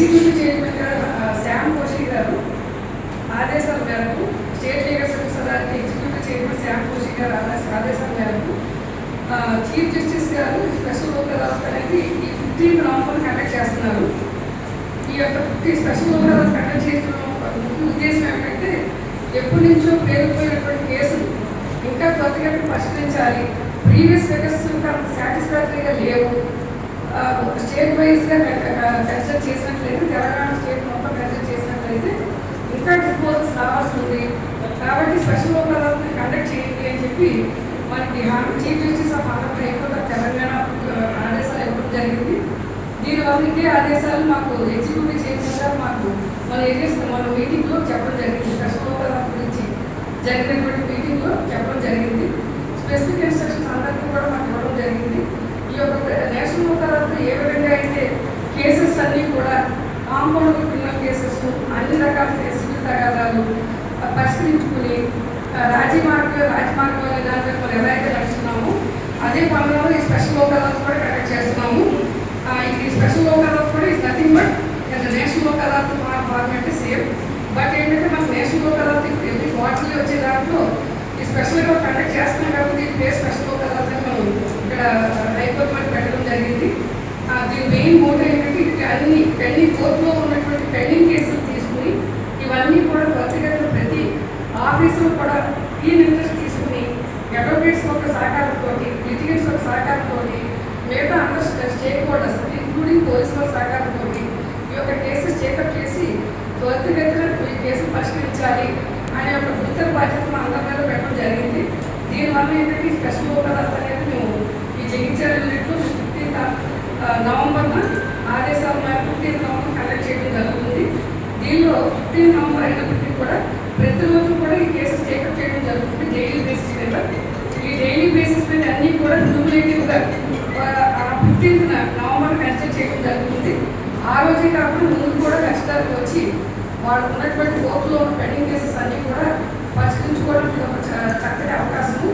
Executive chairman గారు శ్యామ్ కోషి గారు ఆదేశాల మేరకు state legal service authority executive chairman Shyam Koshy garu ఆదేశాల మేరకు chief justice garu special Lok Adalat అనేది ఈ ఫిఫ్టీన్త్ నవంబర్ కండక్ట్ చేస్తున్నారు. ఈ యొక్క fifty special Lok Adalat conduct చేయడం ముఖ్య ఉద్దేశం ఏమిటంటే ఎప్పటి నుంచో పేరుకుపోయినటువంటి కేసులు ఇంకా త్వరగా పరిష్కరించాలి. ప్రీవియస్ ఫిగర్స్ అంత సాటిస్ఫాక్టరీగా లేవు. స్టేట్ వైజ్గా కన్సిడర్ చేసినట్లయితే తెలంగాణ స్టేట్ మొత్తం కన్సిడర్ చేసినట్లయితే ఇంకా డిస్పోజల్స్ రావాల్సి ఉంది. కాబట్టి స్పెషల్ లోక్ కండక్ట్ చేయండి అని చెప్పి మనకి chief justice of Andhra Pradesh high court Telangana ఆదేశాలు ఇవ్వడం జరిగింది. దీనివల్ల ఇదే ఆదేశాలు మాకు ఎగ్జిక్యూటివ్ చైర్మన్ మాకు మన ఏరియాస్ మన మీటింగ్లో చెప్పడం జరిగింది. స్పెషల్ లోక్ గురించి జరిగినటువంటి మీటింగ్లో చెప్పడం జరిగింది. స్పెసిఫిక్ ఇన్స్ట్రక్షన్స్ అందరికీ కూడా మాకు ఇవ్వడం జరిగింది. ఈ యొక్క నేషనల్ లోక్ ఏ విధంగా అయితే కేసెస్ అన్నీ కూడా కాంపౌండ్ క్రిమినల్ కేసెస్ అన్ని రకాల సివిల్ తగాదాలు పరిష్కరించుకుని రాజీ మార్గ రాజమార్గం దాని మనం ఎలా అయితే నడుస్తున్నామో అదే పనులలో ఈ స్పెషల్ లోక్ అదాలత్ కూడా కండక్ట్ చేస్తున్నాము. ఇది స్పెషల్ లోక్ అదాలత్ కూడా is nothing but national Lok Adalat format same but ఏంటంటే మనకు national Lok Adalat every quarterly వచ్చే దాంట్లో ఈ స్పెషల్గా కండక్ట్ చేస్తున్నాం కాబట్టి ఈ పేరు స్పెషల్ లోక్ అదాలత్ మనం ఇక్కడ హైకోర్టు మనకి పెట్టడం జరిగింది ఆ, దీని మెయిన్ మోటో ఏంటంటే ఇది అన్ని పెండింగ్ కోర్టులో ఉన్నటువంటి పెండింగ్ కేసులు తీసుకుని ఇవన్నీ కూడా త్వరితగతిన ప్రతి ఆఫీసులో కూడా ఈ ఇంట్రెస్ట్ తీసుకుని అడ్వకేట్స్ ఒక సహకారంతో లిటిగేట్స్ ఒక సహకారంతో మిగతా అందరు స్టేక్ హోల్డర్స్ ఇంక్లూడింగ్ పోలీసుల సహకారంతో ఈ యొక్క కేసెస్ చేకప్ చేసి త్వరితగతిన ఈ కేసులు పరిష్కరించాలి అనే ఒక గుర్తర బాధ్యత మా అందరి మీద పెట్టడం జరిగింది. దీనివల్ల ఏంటంటే ఈ స్పెషల్ లోక్ అనేది మేము ఈ జగిత్యాల యూనిట్లో ఫిఫ్టీన్త్ నవంబర్న ఆదేశాల మేరకు ఫిఫ్టీన్త్ నవంబర్ కండక్ట్ చేయడం జరుగుతుంది జైల్లో ఫిఫ్టీన్ నవంబర్ అయినప్పటికీ కూడా ప్రతిరోజు కూడా ఈ కేసెస్ టేకప్ చేయడం జరుగుతుంది డైలీ బేసిస్ మీద. ఈ డైలీ బేసిస్ మీద అన్నీ కూడా క్యూములేటివ్గా ఫిఫ్టీన్త్ నవంబర్ కన్సిడర్ చేయడం జరుగుతుంది. ఆ రోజే కాకుండా ముందు కూడా కష్టాలకు వచ్చి వాళ్ళు ఉన్నటువంటి కోర్టులో ఉన్న పెండింగ్ కేసెస్ అన్నీ కూడా పరిష్కరించుకోవడానికి ఒక చక్కటి అవకాశము.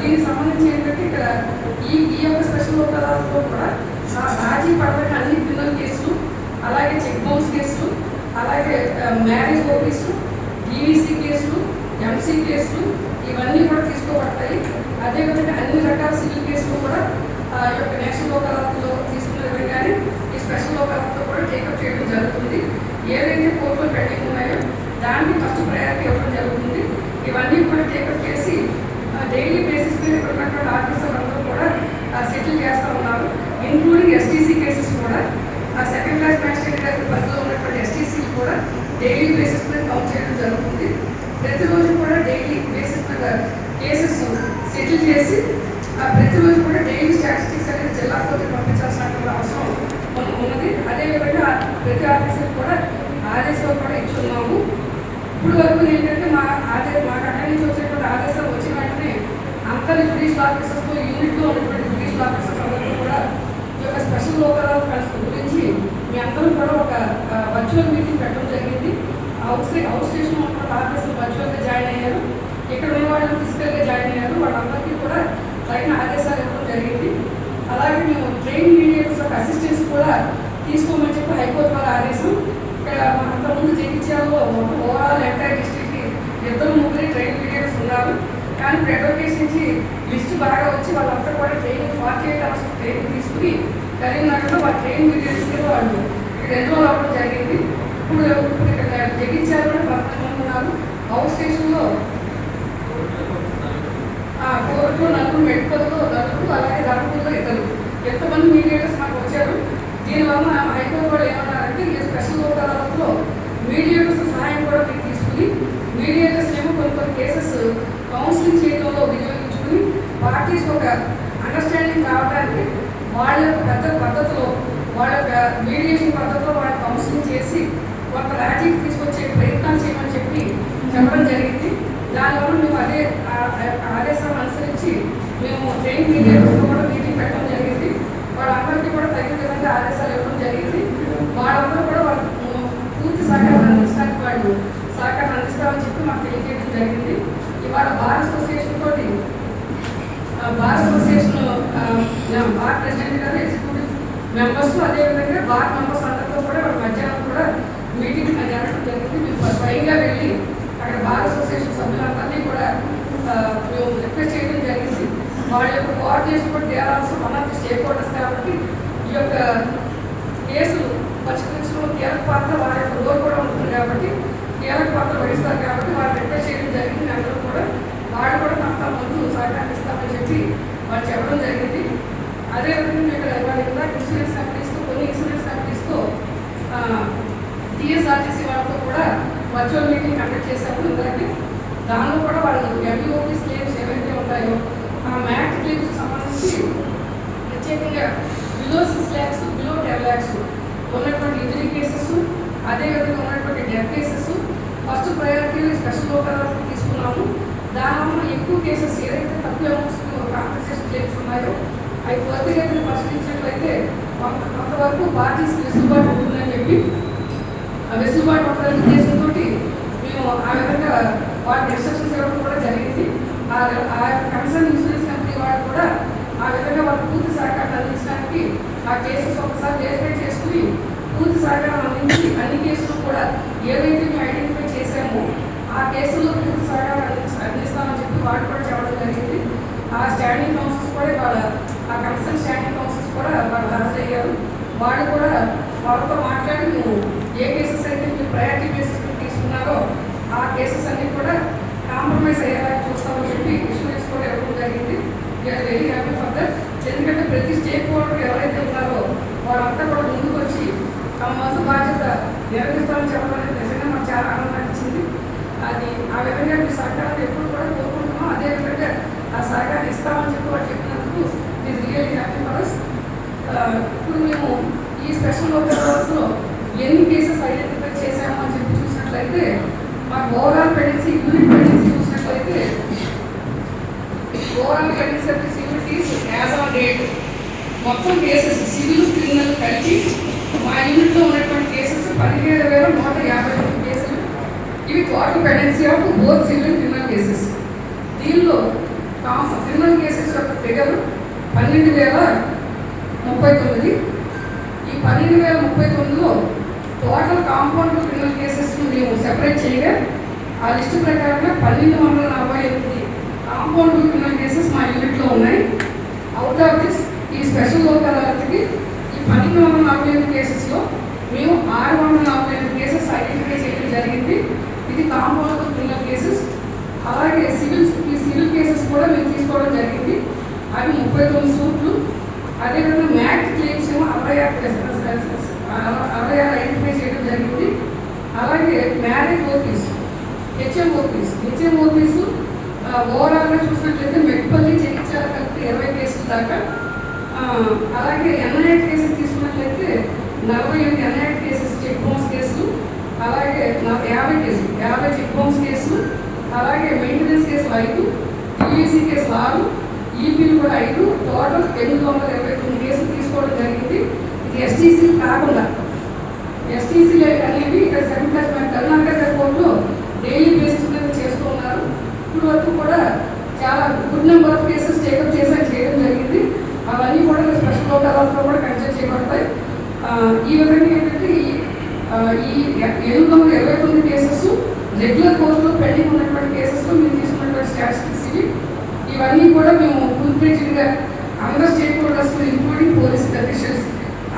దీనికి సంబంధించి ఏంటంటే ఇక్కడ ఈ ఈ యొక్క స్పెషల్ లోక్ అదాలత్లో కూడా రాజీ పడబడిన అన్ని క్రిమినల్ కేసులు అలాగే చెక్ బౌన్స్ కేసులు అలాగే మ్యారేజ్ ఓపీసు ఈవీసీ కేసులు ఎంసీ కేసులు ఇవన్నీ కూడా తీసుకోబడతాయి. అదేవిధంగా అన్ని రకాల సివిల్ కేసులు కూడా ఆ యొక్క నేషనల్ లోకాలతో తీసుకునే విధంగానే ఈ స్పెషల్ లోకాలతో కూడా టేకప్ చేయడం జరుగుతుంది. ఏదైతే కోర్టులో పెండింగ్ ఉన్నాయో దాన్ని ఫస్ట్ ప్రయారిటీ ఇవ్వడం జరుగుతుంది. ఇవన్నీ కూడా టేకప్ చేసి డైలీ బేసిస్ మీద ఇక్కడ ఉన్నటువంటి ఆఫీసర్ అందరూ కూడా సెటిల్ చేస్తూ ఉన్నారు ఇంక్లూడింగ్ ఎస్టీసీ కేసెస్ కూడా ఆ సెకండ్ క్లాస్ మ్యాజిస్ట్రేట్ గారి పరిధిలో ఉన్నటువంటి ఎస్టీసీలు కూడా డైలీ బేసిస్ మీద కౌంట్ చేయడం జరుగుతుంది ప్రతిరోజు కూడా డైలీ బేసిస్ మీద కేసెస్ సెటిల్ చేసి ఆ ప్రతిరోజు కూడా డైలీ స్టాటిస్టిక్స్ అనేది జిల్లా కోర్టుకు పంపించాల్సిన అవసరం ఉన్న- ఉన్నది అదేవిధంగా ప్రతి ఆఫీసర్ కూడా ఆదేశాలు కూడా ఇచ్చున్నాము ఇప్పుడు వరకు ఏంటంటే మా ఆదే మాకు అక్కడి నుంచి వచ్చినటువంటి ఆదేశాలు వచ్చిన వెంటనే అంతర్ జ్యుడిషియల్ ఆఫీసర్స్తో యూనిట్లో ఉన్నటువంటి జుడిషియల్ ఆఫీసర్స్ అందరూ కూడా ఈ యొక్క స్పెషల్ లోకల్ గురించి మీ అందరూ కూడా ఒక వర్చువల్ మీటింగ్ పెట్టడం జరిగింది. అవుట్ సైడ్ అవుట్ స్టేషన్ ఉన్నటువంటి ఆఫీసర్ వర్చువల్గా జాయిన్ అయ్యారు. ఇక్కడ ఉన్న వాళ్ళు ఫిజికల్గా జాయిన్ అయ్యారు. వాళ్ళందరికీ కూడా తగిన ఆదేశాలు ఇవ్వడం జరిగింది. అలాగే మేము ట్రైన్ మీడియా అసిస్టెన్స్ కూడా తీసుకోమని చెప్పి హైకోర్టు వారి ఆదేశం. ఇక్కడ అంతకుముందు జగిత్యాలలో ఓవరాల్ ఎంటైర్ డిస్ట్రిక్ట్కి ఇద్దరు ముగ్గురు ట్రైన్ మీడియేటర్స్ ఉన్నారు. కానీ ప్రెడోకేషన్ నుంచి లిస్ట్ బాగా వచ్చి వాళ్ళంతా కూడా training forty eight hours training తీసుకుని కరీంనగర్లో వాళ్ళ ట్రైన్ మీడియేటర్స్ కింద వాళ్ళు ఇక్కడ ఎన్రోల్ అప్పుడు జరిగింది. ఇప్పుడు ఇప్పుడు ఇక్కడ జగిత్యాలలో పదకొండు ఉన్నారు హౌస్ స్టేషన్లో ఆ, కోర్టులో నలుగురు మెడికల్లో నలుగురు అలాగే ధర్మపురంలో ఇద్దరు ఎంతమంది మీడియేటర్స్ మాకు వచ్చారు దీనివల్ల హైకోర్టు కూడా ఏమన్నారంటే ఈ స్పెషల్ లోక్ అదాలత్లో మీడియేటర్స్ సహాయం కూడా మీరు తీసుకుని మీడియేటర్స్ ఏమో కొన్ని కొన్ని కేసెస్ కౌన్సిలింగ్ చేయడంలో వినియోగించుకుని పార్టీస్ ఒక అండర్స్టాండింగ్ కావడానికి వాళ్ళ పెద్ద పద్ధతిలో వాళ్ళ మీడియేషన్ పద్ధతిలో వాళ్ళ కౌన్సిలింగ్ చేసి కొంత రాజీకి తీసుకొచ్చే ప్రయత్నం చేయమని చెప్పి చెప్పడం జరిగింది. దానివల్ల మేము అదే ఆ- ఆ యొక్క ఆదేశాలను అనుసరించి మేము ట్రైన్ మీడియేటర్స్తో కూడా మీటింగ్ పెట్టడం జరిగింది. వాళ్ళందరికీ కూడా తగిన విధంగా ఆదేశాలు ఇవ్వడం జరిగింది. వాళ్ళందరూ కూడా వాళ్ళకు పూర్తి సహకారం అందించడానికి వాళ్ళు సహకారం అందిస్తామని చెప్పి మాకు తెలియజేయడం జరిగింది. ఇవాళ బార్ అసోసియేషన్ తోటి బార్ అసోసియేషన్ ఆ, bar president garu executive members అదేవిధంగా బార్ మెంబర్స్ అందరితో కూడా మధ్యాహ్నం కూడా మీటింగ్ జరగడం జరిగింది. మేము స్వయంగా వెళ్ళి అక్కడ బార్ అసోసియేషన్ సభ్యులందరినీ కూడా మేము రిక్వెస్ట్ చేయడం జరిగింది. వాళ్ళ యొక్క కోఆర్డినేషన్ కూడా తేరాల్సిన are one of the stakeholders కాబట్టి ఈ యొక్క కేసులు పరిష్కరించడంలో కీలక పాత్ర వారి యొక్క కూడా ఉంటుంది కాబట్టి కీలక పాత్ర వహిస్తారు కాబట్టి వారు రిక్వెస్ట్ చేయడం జరిగింది అందరూ కూడా వాళ్ళు కూడా తమ తమ ముందు సహకరిస్తామని వారు చెప్పడం జరిగింది. అదేవిధంగా ఇక్కడ వాళ్ళ కూడా ఇన్సూరెన్స్ కంపెనీస్తో కొన్ని ఇన్సూరెన్స్ కంపెనీస్తో టీఎస్ఆర్టీసీ వాళ్ళతో కూడా వర్చువల్ మీటింగ్ కండక్ట్ చేశాము ఇందాక దానిలో కూడా వాళ్ళు ఎంబీఓపీస్ క్లెయిమ్స్ ఏవైతే ఉంటాయో ఆ మ్యాట్ క్లెయిమ్స్ సంబంధించి ప్రత్యేకంగా below six lakhs below ten lakhs ఉన్నటువంటి ఇంజరీ కేసెస్ అదేవిధంగా ఉన్నటువంటి death cases first priority special local తీసుకున్నాము. దానివల్ల ఎక్కువ కేసెస్ ఏదైతే తక్కువ అమౌంట్స్ కాంపెన్సేషన్ క్లెయిమ్స్ ఉన్నాయో అవి త్వరితగతిని పరిశీలించినట్లయితే కొంతవరకు పార్టీస్ వెసులుబాటు ఉంటుందని చెప్పి ఆ వెసులుబాటు ఉంటుందని ఉద్దేశంతో మేము ఆ విధంగా వాటి ఇన్స్ట్రక్షన్స్ ఇవ్వడం కూడా జరిగింది. ఆ కన్సర్న్ ఇన్సూరెన్స్ కంపెనీ వాళ్ళు కూడా ఆ విధంగా వాళ్ళు పూర్తి సహకారం అందించడానికి ఆ కేసెస్ ఒకసారి వెరిఫై చేసుకుని పూర్తి సహకారం అందించి అన్ని కేసులు కూడా ఏవైతే మేము ఐడెంటిఫై చేశామో ఆ కేసుల్లో పూర్తి సహకారం అందించి అందిస్తామని చెప్పి వాళ్ళు కూడా చెప్పడం జరిగింది ఆ స్టాండింగ్ కౌన్సిల్స్ కూడా వాళ్ళ ఆ కన్సర్న్ స్టాండింగ్ కౌన్సిల్స్ కూడా వాళ్ళు హాజరయ్యారు వాళ్ళు కూడా వాళ్ళతో మాట్లాడి మేము ఏ కేసెస్ అయితే మీరు ప్రయారిటీ బేసిస్ తీసుకున్నారో ఆ కేసెస్ అన్నీ కూడా కాంప్రమైజ్ అయ్యేలా చూస్తామని చెప్పి ఇష్యూస్ కూడా ఇవ్వడం జరిగింది. We're very happy for that ఎందుకంటే ప్రతి స్టేక్ హోల్డర్ ఎవరైతే ఉన్నారో వాళ్ళంతా కూడా ముందుకు వచ్చి తమ మందు బాధ్యత నిర్వహిస్తామని చెప్పడం అనేది నిజంగా మాకు చాలా ఆనందాన్ని ఇచ్చింది. అది ఆ విధంగా మీ సహకారం ఎప్పుడు కూడా కోరుకుంటున్నాం అదే విధంగా ఆ సహకారం ఇస్తామని చెప్పి వాళ్ళు చెప్పినందుకు is really happy for us ఇప్పుడు మేము ఈ స్పెషల్లో ఎన్ని కేసెస్ ఐడెంటిఫై చేశాము అని చెప్పి చూసినట్లయితే మాకు ఓవరాల్ ప్రెగ్నెన్సీ యూనిట్ ప్రెగ్నెన్సీ చూసినట్లయితే overall pendency of civilities as on date మొత్తం కేసెస్ సివిల్ క్రిమినల్ కలిపి మా యూనిట్లో ఉన్నటువంటి కేసెస్ పదిహేడు వేల నూట యాభై రెండు కేసులు ఇవి total pendency of both civil criminal cases దీనిలో క్రిమినల్ కేసెస్ యొక్క ఫిగర్ పన్నెండు వేల ముప్పై తొమ్మిది. ఈ పన్నెండు వేల ముప్పై తొమ్మిదిలో టోటల్ కాంపౌండ్ క్రిమినల్ కేసెస్ మేము సెపరేట్ చేయగా ఆ లిస్టు ప్రకారంగా పన్నెండు వందల నలభై ఎనిమిది కాంపౌండ్ క్రిమినల్ కేసెస్ మా యూనిట్లో ఉన్నాయి. అవుట్ ఆఫ్ దిస్ ఈ స్పెషల్ లోక్ అదాలత్కి ఈ పన్నెండు వందల నలభై ఎనిమిది కేసెస్లో మేము ఆరు వందల నలభై ఎనిమిది కేసెస్ ఐడెంటిఫై చేయడం జరిగింది. ఇది కాంపౌండ్ క్రిమినల్ కేసెస్ అలాగే సివిల్స్ సివిల్ కేసెస్ కూడా మేము తీసుకోవడం జరిగింది. అవి ముప్పై తొమ్మిది సూట్లు. అదేవిధంగా మ్యాట్ క్లెయిమ్స్ ఏమో అరవై ఆరు అరవై ఆరు ఐడెంటిఫై చేయడం జరిగింది. అలాగే marriage OPs HM OPs HM OPs ఓవరాల్గా చూసినట్లయితే మెట్పల్లి చెల్లించాలి కలిపి ఇరవై కేసుల దాకా. అలాగే ఎన్ఐటి కేసెస్ తీసుకున్నట్లయితే నలభై ఎనిమిది ఎన్ఐటి కేసెస్ చెక్ బౌన్స్ కేసులు అలాగే యాభై కేసులు యాభై చెక్ బౌన్స్ అలాగే మెయింటెనెన్స్ కేసులు ఐదు టీవీసీ కేసులు ఆరు ఈపీలు కూడా ఐదు టోటల్ ఎనిమిది వందల ఇరవై తొమ్మిది కేసులు తీసుకోవడం జరిగింది. ఇది ఎస్టీసీ కాకుండా ఎస్టీసీ అనేవి ఇక్కడ సెకండ్ క్లాస్ మన కర్ణాటక కోర్టులో డైలీ బేసిస్ మీద చేస్తూ ఉన్నారు. ఇప్పుడు వరకు కూడా చాలా good number of cases take up చేసా చేయడం జరిగింది. అవన్నీ కూడా స్పెషల్ కోర్టు అదాలతో కూడా కన్సిడర్ చేయబడతాయి. ఈ విధంగా ఏంటంటే ఈ ఈ ఎనిమిది వందల ఇరవై తొమ్మిది కేసెస్ రెగ్యులర్ కోర్సులో పెండింగ్ ఉన్నటువంటి కేసెస్లో మేము తీసుకున్నటువంటి స్టాటిస్టిక్స్ ఇవి. ఇవన్నీ కూడా మేము ఫుల్గా అందరూ state holders including police officials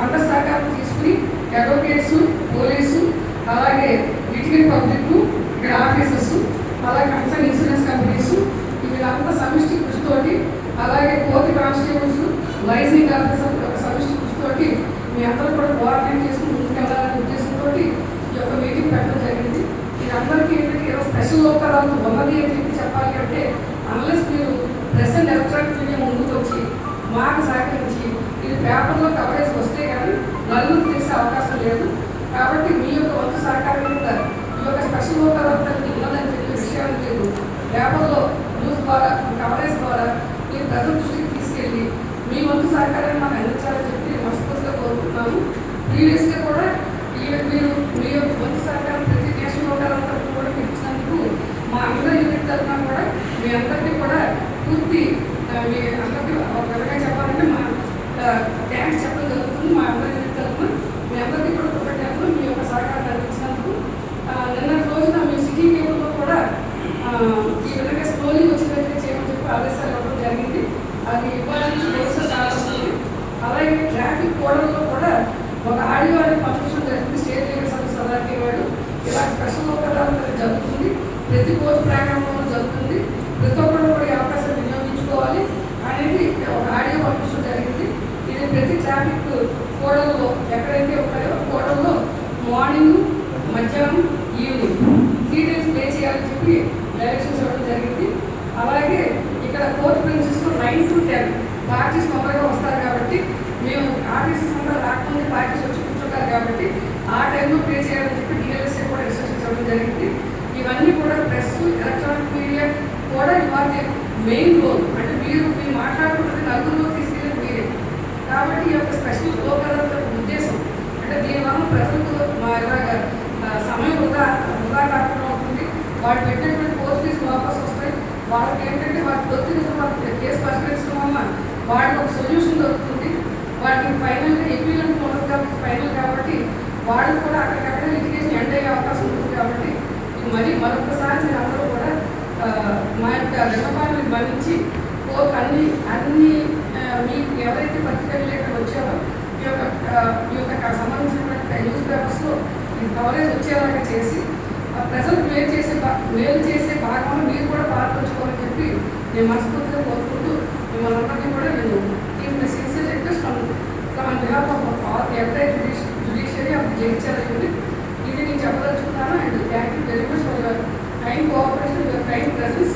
అందరి సహకారం తీసుకుని అడ్వకేట్స్ పోలీసు అలాగే లిటిగల్ పబ్లిక్ ఇక్కడ ఆఫీసర్స్ అలాగే కన్సర్న్ ఇన్సూరెన్స్ కంపెనీస్ వీళ్ళంతా సమిష్టి కృషితోటి అలాగే కోర్టు కానిస్టేబుల్స్ లైజింగ్ ఆఫీసర్ సమిష్టి కృషితోటి మీ అందరూ కూడా కోఆర్డినేట్ చేసుకుని ముందుకెళ్ళాలనే ఉద్దేశంతో ఈ యొక్క మీటింగ్ పెట్టడం అందరికీ ఏంటంటే ఏదో స్పెషల్ లోకాలు ఉన్నది అని చెప్పి చెప్పాలి అంటే అన్లెస్ మీరు ప్రెస్ అండ్ ఎలక్ట్రానిక్ మీడియా ముందుకు వచ్చి మాకు సహకరించి ఇది పేపర్లో కవరేజ్ వస్తే కానీ నలుగురు చేసే అవకాశం లేదు. కాబట్టి మీ యొక్క వంతు సహకారం కింద ఈ యొక్క స్పెషల్ లోకాలందరికీ ఉన్నదని చెప్పే విషయం మీరు పేపర్లో న్యూస్ ద్వారా కవరేజ్ ద్వారా మీరు ప్రజల దృష్టికి తీసుకెళ్ళి మీ వంతు సహకారాన్ని మాకు అందించాలని చెప్పి మనస్ఫూర్తిగా కోరుకుంటున్నాము ప్రీవియస్గా కూడా మీరు మీ యొక్క వంతు సహకారం ప్రతి నేషనల్ లోకాలంతా కూడా మీరు ఇచ్చినందుకు మా అందరి యూనిట్ తరఫున కూడా మీ అందరికీ కూడా పూర్తి ఆ, మీ అందరికీ ఒక విధంగా చెప్పాలంటే మా థ్యాంక్స్ చెప్పడం జరుగుతుంది మా అందరి యూనిట్ తరఫున మీ అందరికీ కూడా కృతజ్ఞతలు ఈ విధంగా స్లోలీ వచ్చినట్టుగా చేయమని చెప్పి ఆదేశాలు ఇవ్వడం జరిగింది అది ఇవ్వాలని ప్రోసెస్ చాలా ఉంటుంది అలాగే ట్రాఫిక్ కోడల్లో కూడా ఒక ఆడియో అనేది పంపించడం జరిగింది స్టేట్ లీగల్ సర్వీస్ అథారిటీ వాడు ఇలా స్పెషల్ ఉపదాలు జరుగుతుంది. ప్రతి కోచ్ ప్రాంగణంలో జరుగుతుంది. ప్రతి ఒక్కరు కూడా ఈ అవకాశం వినియోగించుకోవాలి అనేది ఒక ఆడియో పంపించడం జరిగింది. ఇది ప్రతి ట్రాఫిక్ కోడల్లో ఎక్కడైతే ఉంటాయో కోడల్లో మార్నింగ్ మధ్యాహ్నం ఈవినింగ్ త్రీ డేస్ ప్లే చేయాలని చెప్పి డైరెక్షన్స్ ఇవ్వడం జరిగింది అలాగే ఇక్కడ కోర్టు ప్రిన్సెస్లో నైన్ టు టెన్ పార్టీస్ తొందరగా వస్తారు కాబట్టి మేము ఆర్టీసీ అంతా రాకముందే పార్టీస్ వచ్చి కూర్చుంటారు కాబట్టి ఆ టైంలో ప్లే చేయాలని చెప్పి డిఎల్ఎస్ఏ కూడా ఇన్స్ట్రక్షన్స్ చేయడం జరిగింది. ఇవన్నీ కూడా ప్రెస్ ఎలక్ట్రానిక్ మీడియా కూడా ఇవాళ మెయిన్ రోల్ అంటే మీరు మీరు మాట్లాడుకుంటే నలుగురిలో తీసుకెళ్ళేది మీరే. కాబట్టి ఈ యొక్క స్పెషల్ లోకల్ ఉద్దేశం అంటే దీనివల్ల ప్రజలకు మా ఇలాగ సమయం వృధా వృధా కాకుండా ఉంటుంది. వాళ్ళు పెట్టినటువంటి పోస్ట్ ఫీజు వాపస్ వస్తాయి. వాళ్ళకి ఏంటంటే వాళ్ళకి దొరికిన వాళ్ళకి కేసు పరిష్కరించడం వల్ల వాళ్ళకి ఒక సొల్యూషన్ దొరుకుతుంది. వాళ్ళకి ఫైనల్ ఎక్విలెంట్ ఉండదు కాబట్టి ఫైనల్ కాబట్టి వాళ్ళు కూడా అక్కడికక్కడ లిటిగేషన్ ఎండ్ అయ్యే అవకాశం ఉంటుంది కాబట్టి మరి మరొకసారి మీరు అందరూ కూడా మా యొక్క విన్నపాలను మన్నించి కోర్టు అన్ని అన్ని మీకు ఎవరైతే పత్రికలు విలేకరులు వచ్చారో ఈ యొక్క ఈ యొక్క సంబంధించినటువంటి న్యూస్ పేపర్స్లో ఈ కవరేజ్ వచ్చేలాగా చేసి ఆ ప్రజలకు మేలు చేసే మేలు చేసే భాగంలో మీరు కూడా పాల్పంచుకోవాలని చెప్పి నేను మనస్ఫూర్తిగా కోరుకుంటూ మిమ్మల్ని అందరినీ కూడా నేను ఈ sincere request from from behalf of ఎవరైతే ఎంటైర్ ఇది నేను చెప్పదలుచుకున్నాను. And thank you very much for your time cooperation your time presence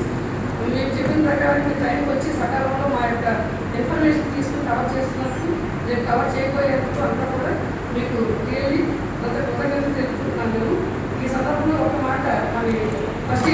మేము చెప్పిన ప్రకారం మీ టైంకి వచ్చి సకాలంలో మా యొక్క ఇన్ఫర్మేషన్ తీసుకుని కవర్ చేస్తున్నందుకు నేను కవర్ చేయబోయేందుకు అంతా కూడా మీకు క్లియర్లీ కృతజ్ఞత తెలుపుతున్నాను నేను. ఈ సందర్భంలో ఒక మాట మరి ఫస్ట్